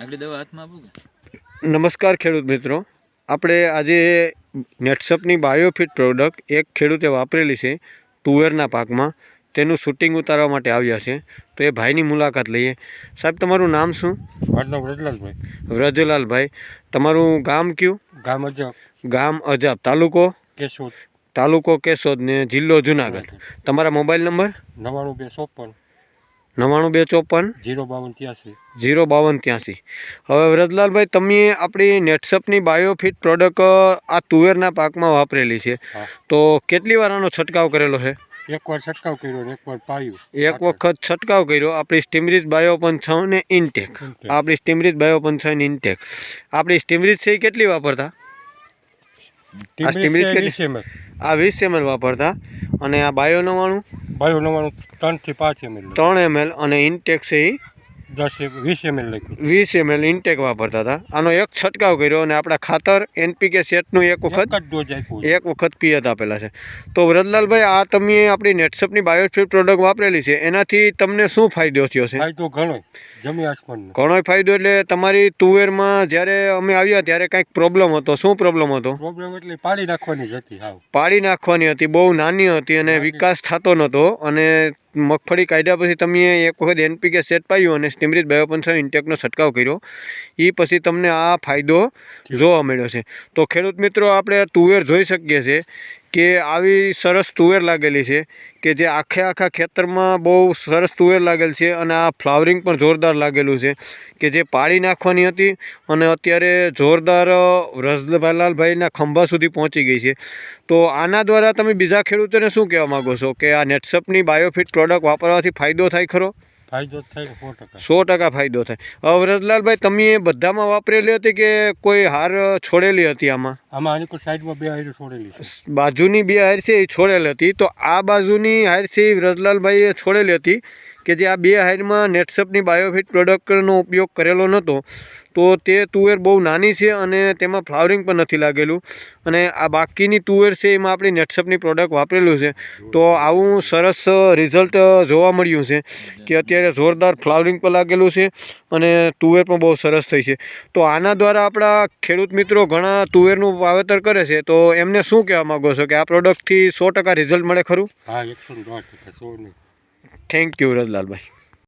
આગળ દવા હાથમાં આપું કે? નમસ્કાર ખેડૂત મિત્રો. આપણે આજે નેટસપની બાયોફિટ પ્રોડક્ટ એક ખેડૂતે વાપરેલી છે તુવેરના પાકમાં. તેનું શૂટિંગ ઉતારવા માટે આવ્યા છે. તો એ ભાઈની મુલાકાત લઈએ. સાહેબ તમારું નામ શું? મારું વ્રજલાલભાઈ. વ્રજલાલભાઈ તમારું ગામ કયું? ગામ અજાબ. ગામ અજાબ. તાલુકો? કેશોદ. તાલુકો કેશોદ ને જિલ્લો જુનાગઢ. તમારા મોબાઈલ નંબર? નવાણું બે ચોપન. નવ્વાણું બે ચોપન. જીરો બાવન ત્યાંસી. જીરો બાવન ત્યાંસી. હવે વ્રજલાલભાઈ તમે આપણી નેટસપની બાયોફિટ પ્રોડક્ટ આ તુવેરના પાકમાં વાપરેલી છે. તો કેટલી વાર આનો છંટકાવ કરેલો છે? એકવાર છંટકાવ કર્યો એકવાર પાયું. એક વખત છંટકાવ કર્યો. આપણી સ્ટીમરીજ બાયો પંચાવન ને ઇન્ટેક. આપણી સ્ટીમરીજ બાયો ને ઇન્ટેક. આપણી સ્ટીમરીજ છે એ કેટલી વાપરતા? આ સ્ટીમરીજ કેટલી? આ વીસ એમએલ વાપરતા. અને આ બાયો નવ્વાણું? બાયો નવાણું ત્રણથી પાંચ એમએલ ત્રણ એમએલ અને ઇન્ટેક્સ એ દસ વીસ એમએલ લખ્યું. વીસ એમએલ ઇન્ટેક વાપરતા હતા. આનો એક છંટકાવ કર્યો અને આપણા ખાતર એનપીકે સેટનું એક વખત એક વખત પિયત આપેલા છે. તો વ્રજલાલભાઈ આ તમે આપણી નેટસપની બાયોફિટ પ્રોડક્ટ વાપરેલી છે. એનાથી તમને શું ફાયદો થયો છે? ફાયદો ઘણો. જમી આસમાનનો. ઘણો ફાયદો એટલે તમારી તુવેરમાં જ્યારે અમે આવ્યા ત્યારે કંઈક પ્રોબ્લેમ હતો. શું પ્રોબ્લેમ હતો? પ્રોબ્લેમ એટલે પાડી નાખવાની હતી પાડી નાખવાની હતી. બહુ નાની હતી અને વિકાસ થતો નહોતો અને મગફળી કાઢ્યા પછી તમે એક વખત એનપીકે સેટ પાયું અને સ્ટીમરીજ બાયોપંચા ઇન્ટેકનો છંટકાવ કર્યો. એ પછી તમને આ ફાયદો જોવા મળ્યો છે. તો ખેડૂત મિત્રો આપણે તુવેર જોઈ શકીએ છીએ. કે આવી સરસ તુવેર લાગેલી છે કે જે આખે આખા ખેતરમાં બહુ સરસ તુવેર લાગેલ છે અને આ ફ્લાવરિંગ પણ જોરદાર લાગેલું છે કે જે પાળી નાખવાની હતી અને અત્યારે જોરદાર રસલાલભાઈના ખંભા સુધી પહોંચી ગઈ છે. તો આના દ્વારા તમે બીજા ખેડૂતોને શું કહેવા માગો છો? કે આ નેટસપની બાયોફિટ પ્રોડક્ટ વાપરવાથી ફાયદો થાય ખરો? ફાયદો થાય સો ટકા? સો ટકા ફાયદો થાય. હવે વ્રજલાલભાઈ તમે એ બધામાં વાપરેલી હતી કે કોઈ હાર છોડેલી હતી આમાં? આમાં આની કોઈ સાઈડમાં બે હાર છોડેલી બાજુની બે હાર છે એ છોડેલી હતી. તો આ બાજુની હાર છે એ વ્રજલાલભાઈએ છોડેલી હતી. કે જે આ બે હાઇડમાં નેટસપની બાયોફિટ પ્રોડક્ટનો ઉપયોગ કરેલો નહોતો, તો તે તુવેર બહુ નાની છે અને તેમાં ફ્લાવરિંગ પણ નથી લાગેલું. અને આ બાકીની તુવેર છે એમાં આપણી નેટસપની પ્રોડક્ટ વાપરેલું છે. તો આવું સરસ રિઝલ્ટ જોવા મળ્યું છે કે અત્યારે જોરદાર ફ્લાવરિંગ પણ લાગેલું છે અને તુવેર પણ બહુ સરસ થઈ છે. તો આના દ્વારા આપણા ખેડૂત મિત્રો ઘણા તુવેરનું વાવેતર કરે છે, તો એમને શું કહેવા માગો છો? કે આ પ્રોડક્ટથી સો ટકા રિઝલ્ટ મળે ખરું? હા, એકસો થેન્ક યુ રજલાલભાઈ